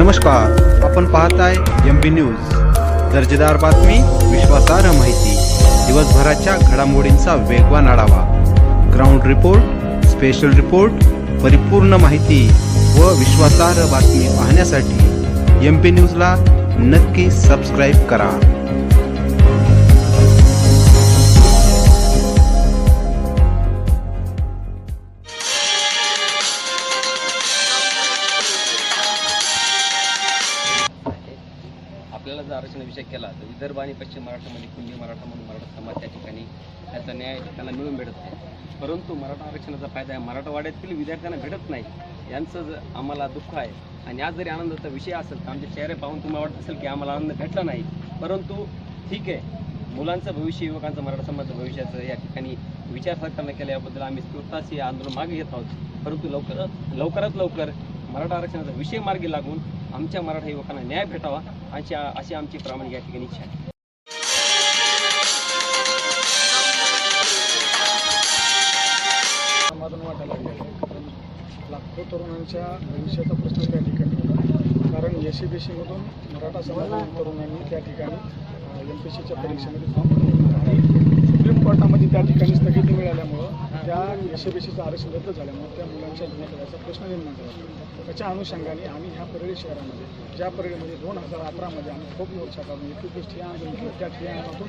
नमस्कार आपण पाहताय एम बी न्यूज दर्जेदार बातमी विश्वासार्ह माहिती. दिवसभराच्या घडामोडींचा वेगवान आढावा. ग्राउंड रिपोर्ट स्पेशल रिपोर्ट परिपूर्ण माहिती व विश्वासार्ह बातमी पाहण्यासाठी एम पी न्यूजला नक्की सबस्क्राईब करा. आपल्याला जर आरक्षण विषय केला तर विदर्भ आणि पश्चिम महाराष्ट्रामध्ये कुंडी मराठा म्हणून मराठा समाज त्या ठिकाणी त्याचा न्याय त्यांना मिळून भेटत नाही. परंतु मराठा आरक्षणाचा फायदा आहे. मराठवाड्यातील विद्यार्थ्यांना भेटत नाही यांचं जर आम्हाला दुःख आहे आणि आज जरी आनंदाचा विषय असेल तर आमचे चेहरे पाहून तुम्हाला वाटत असेल की आम्हाला आनंद भेटला नाही. परंतु ठीक आहे मुलांचं भविष्य युवकांचं मराठा समाजाचं भविष्याचं या ठिकाणी विचार सरकारनं केल्याबद्दल आम्ही तुर्तास हे आंदोलन मागे घेत आहोत. परंतु लवकरात लवकरात लवकर मराठा आरक्षणाचा विषय मार्गी लागून आमच्या मराठा युवकांना न्याय भेटावा अशी अशी आमची प्रामाणिक या ठिकाणी इच्छा आहे. समाधान वाटायला लाखो तरुणांच्या भविष्याचा प्रश्न त्या ठिकाणी. कारण एस सी बी सीमधून मराठा समाजातील तरुणांनी त्या ठिकाणी एम पी सीच्या परीक्षेमध्ये फॉर्म आणि सुप्रीम कोर्टामध्ये त्या ठिकाणी स्थगिती मिळाल्यामुळं त्या एस बी सीचं आरक्षण रद्द झाल्यामुळे त्या मुलांच्या गुन्हेगाराचा प्रश्न निर्माण झाला त्याच्या अनुषंगाने आम्ही ह्या परळी शहरामध्ये ज्या परळीमध्ये दोन हजार अकरामध्ये आम्ही खूप मोर्चा काढून एकवीस ठिया केलं त्या ठिकाणातून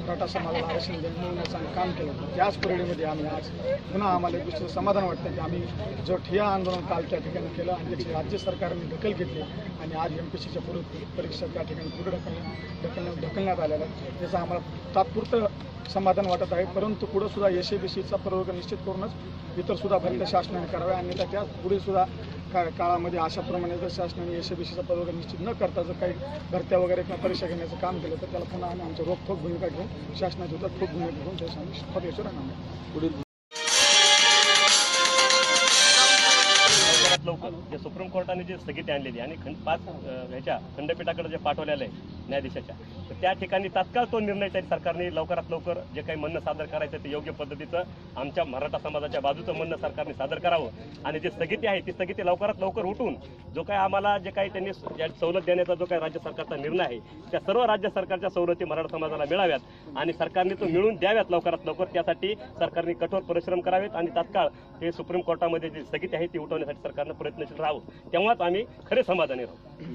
मराठा समाजाला आरक्षण मिळवण्याचं आम्ही काम केलं होतं. त्याच परळीमध्ये आम्ही आज पुन्हा आम्हाला एक गोष्टीचं समाधान वाटतं की आम्ही जो ठिया आंदोलन काल त्या ठिकाणी केलं आणि त्याची राज्य सरकारने दखल घेतली आणि आज एम पी सीच्या पूर्व परीक्षा त्या ठिकाणी पुढे ढकलण्यात ढकलण्यात ढकलण्यात आलेला आहे त्याचा आम्हाला तात्पुरतं समाधान वाटत आहे. परंतु पुढे सुद्धा एस बी सीचा प्रयोग निश्चित करूनच इतर सुद्धा भरत्या शासनाने कराव्या आणि त्या पुढे सुद्धा का काळामध्ये अशाप्रमाणे जर शासनाने एस बी सीचा प्रयोग निश्चित न करता जर काही भरत्या वगैरे किंवा परीक्षा घेण्याचं काम केलं तर त्याला पुन्हा आम्ही आमच्या रोखोक भूमिका घेऊन शासनाच्या विरोधात ठोक भूमिका घेऊन त्याच्या आम्ही पदयशवर पुढील जे सुप्रीम कोर्टाने जे स्थगिती आणलेली आणि खंड पाच ह्याच्या खंडपीठाकडे जे पाठवलेलं आहे न्यायाधीशाच्या तर त्या ठिकाणी तात्काळ तो निर्णय त्या सरकारने लवकरात लवकर जे काही म्हणणं सादर करायचं ते योग्य पद्धतीचं आमच्या मराठा समाजाच्या बाजूचं म्हणणं सरकारने सादर करावं. आणि जी स्थगिती आहे ती स्थगिती लवकरात लवकर उठून जो काही आम्हाला जे काही त्यांनी सवलत देण्याचा जो काही राज्य सरकारचा निर्णय आहे त्या सर्व राज्य सरकारच्या सवलती मराठा समाजाला मिळाव्यात आणि सरकारने तो मिळून द्याव्यात लवकरात लवकर. त्यासाठी सरकारने कठोर परिश्रम करावेत आणि तात्काळ हे सुप्रीम कोर्टामध्ये जी स्थगिती आहे ती उठवण्यासाठी सरकारनं प्रयत्न प्रयत्नशील तेव्हाच आम्ही खरे समाधानी राहू.